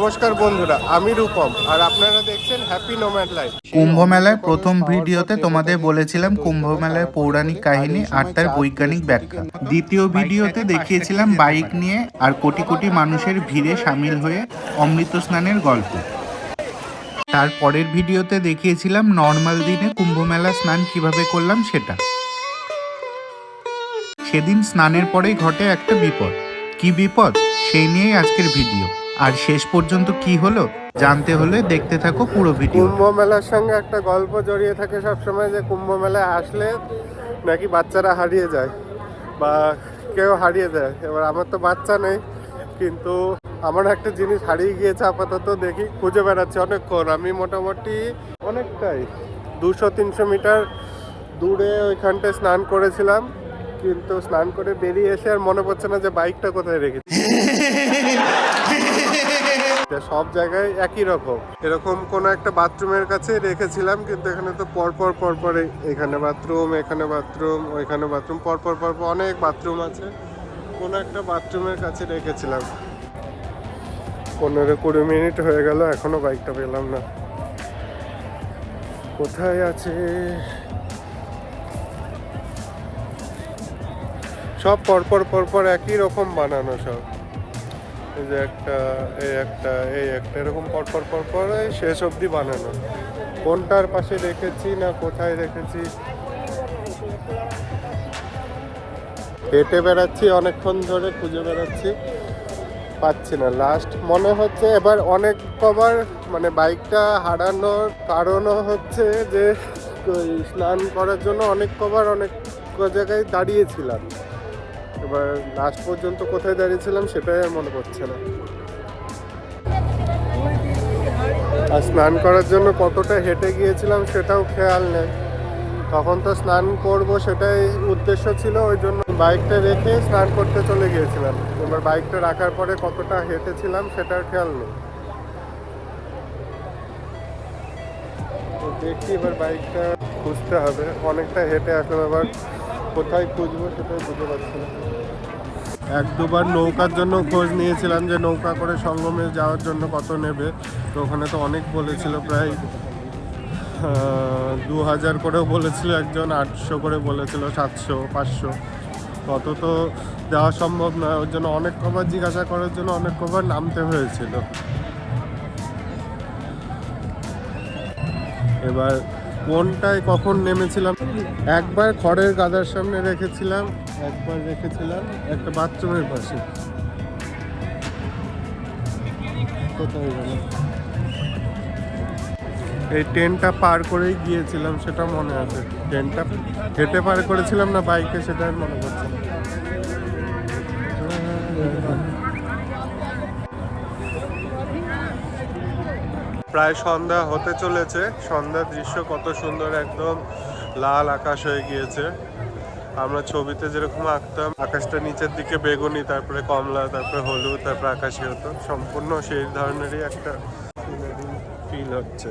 নমস্কার বন্ধুরা, আমি রূপম, আর আপনারা দেখছেন হ্যাপি নোম্যাড লাইফ কুম্ভ মেলায় প্রথম ভিডিওতে তোমাদের বলেছিলাম কুম্ভ মেলার পৌরাণিক কাহিনী আর তার বৈজ্ঞানিক ব্যাখ্যা। দ্বিতীয় ভিডিওতে দেখিয়েছিলাম বাইক নিয়ে আর কোটি কোটি মানুষের ভিড়ে সামিল হয়ে অমৃত স্নানের গল্প। তারপরের ভিডিওতে দেখিয়েছিলাম নর্মাল দিনে কুম্ভ মেলা স্নান কীভাবে করলাম সেটা। সেদিন স্নানের পরেই ঘটে একটা বিপদ। কি বিপদ? সেই নিয়েই আজকের ভিডিও। আর শেষ পর্যন্ত কি হলো, জানতে হলে দেখতে থাকো পুরো ভিডিও। কুম্ভ মেলার সঙ্গে একটা গল্প জড়িয়ে থাকে সবসময় যে কুম্ভ মেলায় আসলে নাকি বাচ্চারা হারিয়ে যায় বা কেউ হারিয়ে যায়। এবার আমার তো বাচ্চা নেই, কিন্তু আমার একটা জিনিস হারিয়ে গিয়েছে আপাতত দেখি, খুঁজে বেড়াচ্ছি অনেকক্ষণ। আমি মোটামুটি অনেকটাই দুশো, তিনশো মিটার দূরে ওইখানটায় স্নান করেছিলাম, কিন্তু স্নান করে বেরিয়ে এসে আর মনে পড়ছে না যে বাইকটা কোথায় রেখেছি। যে সব জায়গায় একই রকম। এরকম কোন একটা বাথরুমের কাছে রেখেছিলাম, কিন্তু এখানে তো পরপর পরপর এখানে বাথরুম এখানে বাথরুম, ওইখানে বাথরুম, পরপর পরপর অনেক বাথরুম আছে। কোন একটা বাথরুমের কাছে রেখেছিলাম। পনেরো কুড়ি মিনিট হয়ে গেল, এখনও বাইকটা পেলাম না। কোথায় আছে? সব পরপর পরপর একই রকম বানানো সব। যে একটা, এই একটা এই একটা, এরকম পরপর পরপর শেষ অবধি বানানো। কোনটার পাশে রেখেছি না কোথায় রেখেছি? হেঁটে বেড়াচ্ছি, অনেকক্ষণ ধরে খুঁজে বেড়াচ্ছি। পাচ্ছি না। লাস্ট মনে হচ্ছে এবার অনেক কবার মানে বাইকটা হারানোর কারণও হচ্ছে যে স্নান করার জন্য অনেক কবার অনেক জায়গায় দাঁড়িয়েছিলাম। এবার লাস্ট পর্যন্ত কোথায় দাঁড়িয়েছিলাম সেটাই আর মনে পড়ছে না। আর স্নান করার জন্য কতটা হেঁটে গিয়েছিলাম সেটাও খেয়াল নেই। তখন তো স্নান করব সেটাই উদ্দেশ্য ছিল, ওই জন্য বাইকটা রেখে স্নান করতে চলে গিয়েছিলাম। এবার বাইকটা রাখার পরে কতটা হেঁটেছিলাম সেটার খেয়াল নেই। দেখি এবার বাইকটা খুঁজতে হবে, অনেকটা হেঁটে আসলাম এবার কোথায় খুঁজবো সেটাই বুঝতে পারছি না। এক দুবার নৌকার জন্য খোঁজ নিয়েছিলাম যে নৌকা করে সঙ্গমে যাওয়ার জন্য কত নেবে। তো ওখানে তো অনেক বলেছিল, প্রায় দু হাজার করেও বলেছিল, একজন আটশো করে বলেছিল, সাতশো, পাঁচশো। কত তো দেওয়া সম্ভব নয়, ওর জন্য অনেক কবার জিজ্ঞাসা করার জন্য অনেক কবার নামতে হয়েছিল। এবার কোনটায় কখন নেমেছিলাম? একবার খড়ের গাদার সামনে রেখেছিলাম, একবার রেখেছিলাম একটা বাথরুমের পাশে। এই ট্রেনটা পার করেই গিয়েছিলাম, সেটা মনে আছে। ট্রেনটা হেঁটে পার করেছিলাম না, বাইকে, সেটা মনে পড়ছে প্রায় সন্ধ্যা হতে চলেছে। সন্ধ্যার দৃশ্য কত সুন্দর, একদম লাল আকাশ হয়ে গিয়েছে। আমরা ছবিতে যেরকম আঁকতাম, আকাশটা নিচের দিকে বেগুনি, তারপরে কমলা, তারপরে হলুদ, তারপরে আকাশি হতো। সম্পূর্ণ সেই ধরনেরই একটা ফিল হচ্ছে।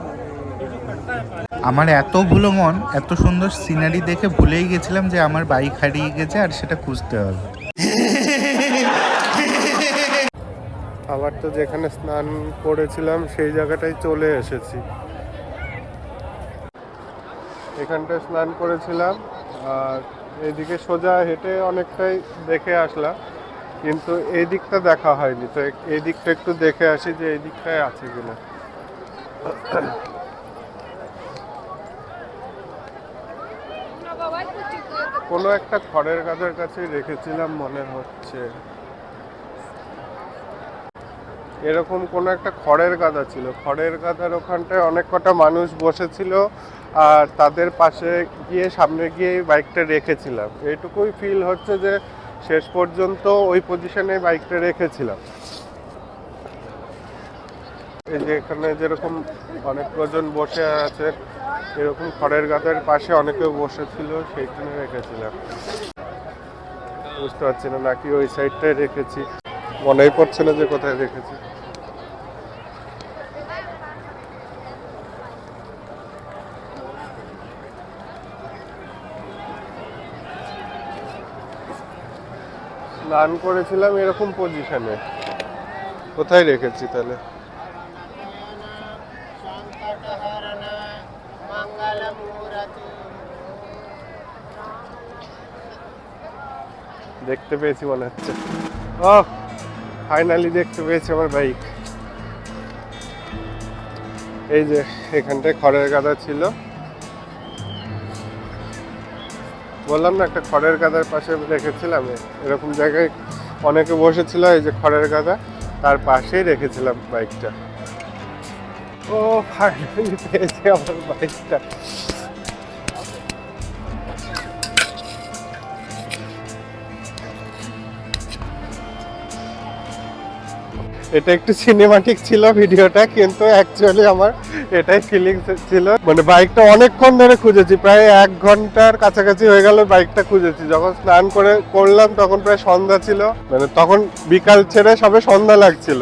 আমার এত ভুলো মন, এত সুন্দর সিনারি দেখে ভুলেই গেছিলাম যে আমার বাইক হারিয়ে গেছে আর সেটা খুঁজতে হবে। আবার তো যেখানে স্নান করেছিলাম, সেই জায়গাটায় চলে এসেছি। এখানটায় স্নান করেছিলাম, আর এইদিকে সোজা হেঁটে অনেকটাই দেখে আসলাম, কিন্তু এই দিকটা দেখা হয়নি। তো এই দিকটা একটু দেখে আসি যে এই দিকটায় আছে কিনা। কোনো একটা খড়ের গাছের কাছে রেখেছিলাম মনে হচ্ছে। এরকম কোনো একটা খড়ের গাদা ছিল। খড়ের গাদার ওখানটায় অনেক কটা মানুষ বসেছিল আর তাদের পাশে গিয়ে সামনে গিয়ে বাইকটা রেখেছিলাম। এইটুকুই ফিল হচ্ছে যে শেষ পর্যন্ত ওই পজিশনে বাইকটা রেখেছিলাম। এই যে এখানে যেরকম অনেক কজন বসে আছে এরকম খড়ের গাদার পাশে অনেকে বসেছিল, সেইখানে রেখেছিলাম। বুঝতে পারছি না, নাকি ওই সাইডটায় রেখেছি। মনেই পড়ছে না যে কোথায় রেখেছি। স্নান করেছিলাম এরকম পজিশনে কোথায় রেখেছি তাহলে? দেখতে পেয়েছি মনে হচ্ছে। ও ফাইনালি দেখতে পেয়েছি আমার বাইক এই যে, এখানটায় খড়ের গাদা ছিল। বললাম না, একটা খড়ের গাদার পাশে রেখেছিলাম। এরকম জায়গায় অনেকে বসেছিল, এই যে খড়ের গাদা, তার পাশেই রেখেছিলাম বাইকটা ও ফাইনালি পেয়েছি আমার বাইকটা এটা একটু সিনেমাটিক ছিল ভিডিওটা, কিন্তু অ্যাকচুয়ালি আমার এটাই ফিলিংস ছিল। মানে বাইকটা অনেকক্ষণ ধরে খুঁজেছি, প্রায় এক ঘণ্টার কাছাকাছি হয়ে গেল বাইকটা খুঁজেছি। যখন স্নান করে করলাম, তখন প্রায় সন্ধ্যা ছিল। মানে তখন বিকাল ছেড়ে সবে সন্ধ্যা লাগছিল।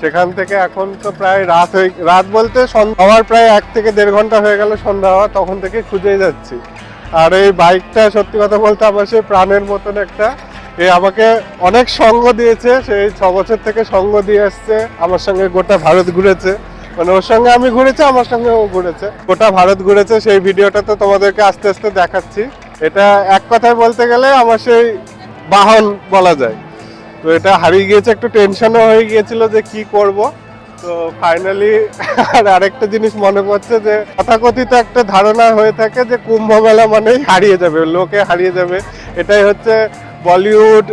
সেখান থেকে এখন তো প্রায় রাত হয়ে, রাত বলতে হওয়ার প্রায় এক থেকে দেড় ঘণ্টা হয়ে গেল সন্ধ্যা হওয়া, তখন থেকে খুঁজেই যাচ্ছি। আর এই বাইকটা সত্যি কথা বলতে আমার সেই প্রাণের মতন একটা এ আমাকে অনেক সঙ্গ দিয়েছে সেই ছ বছর থেকে সঙ্গ দিয়ে আসছে আমার সঙ্গে গোটা ভারত ঘুরেছে। মানে ওর সঙ্গে আমি ঘুরেছি, আমার সঙ্গে ও ঘুরেছে। গোটা ভারত ঘুরেছে, সেই ভিডিওটা তো তোমাদেরকে আস্তে আস্তে দেখাচ্ছি। এটা এক কথায় বলতে গেলে আমার সেই বাহন বলা যায়। তো এটা হারিয়ে গিয়েছে, একটু টেনশনও হয়ে গিয়েছিল যে কি করব। তো ফাইনালি আর আরেকটা জিনিস মনে পড়ছে যে, তথাকথিত একটা ধারণা হয়ে থাকে যে কুম্ভ মেলা মানেই হারিয়ে যাবে, লোকে হারিয়ে যাবে। এটাই হচ্ছে বলিউড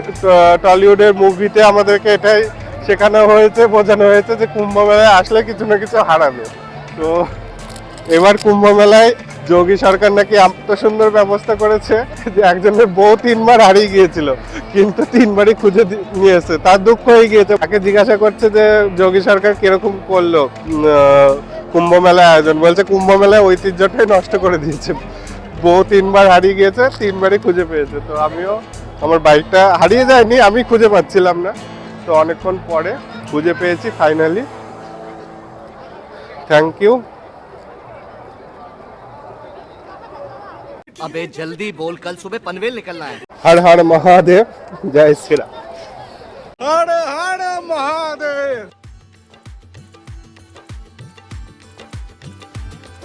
টলিউডের মুভিতে আমাদেরকে এটাই শেখানো হয়েছে, বোঝানো হয়েছে যে কুম্ভ মেলায় আসলে কিছু না কিছু হারাবে। তো এবার কুম্ভ মেলায় যোগী সরকার নাকি এত সুন্দর ব্যবস্থা করেছে যে একজনের বউ তিনবার হারিয়ে গিয়েছিল, কিন্তু তিনবারই খুঁজে নিয়েছে। তার দুঃখ হয়ে গিয়েছে। তাকে জিজ্ঞাসা করছে যে, যোগী সরকার কীরকম করল কুম্ভ মেলায় আয়োজন? বলছে কুম্ভ মেলায় ঐতিহ্যটাই নষ্ট করে দিয়েছে। বউ তিনবার হারিয়ে গিয়েছে, তিনবারই খুঁজে পেয়েছে। তো আমিও আমার বাইকটা হারিয়ে যায়নি আমি খুঁজে পাচ্ছিলাম না তো অনেকক্ষণ পরে খুঁজে পেয়েছি ফাইনালি থ্যাংক ইউ अबे जल्दी बोल कल सुबह पनवेल निकलना है हर हर महादेव जय श्री राम हर हर महादेव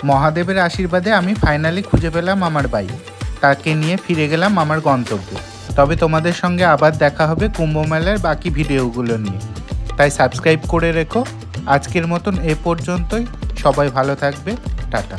মহাদেবের আশীর্বাদে আমি ফাইনালি খুঁজে পেলাম আমার বাইক তাকে নিয়ে ফিরে গেলাম আমার গন্তব্যে তবে তোমাদের সঙ্গে আবার দেখা হবে কুম্ভ মেলার বাকি ভিডিওগুলো নিয়ে। তাই সাবস্ক্রাইব করে রেখো। আজকের মতন এ পর্যন্তই। সবাই ভালো থাকবে। টাটা।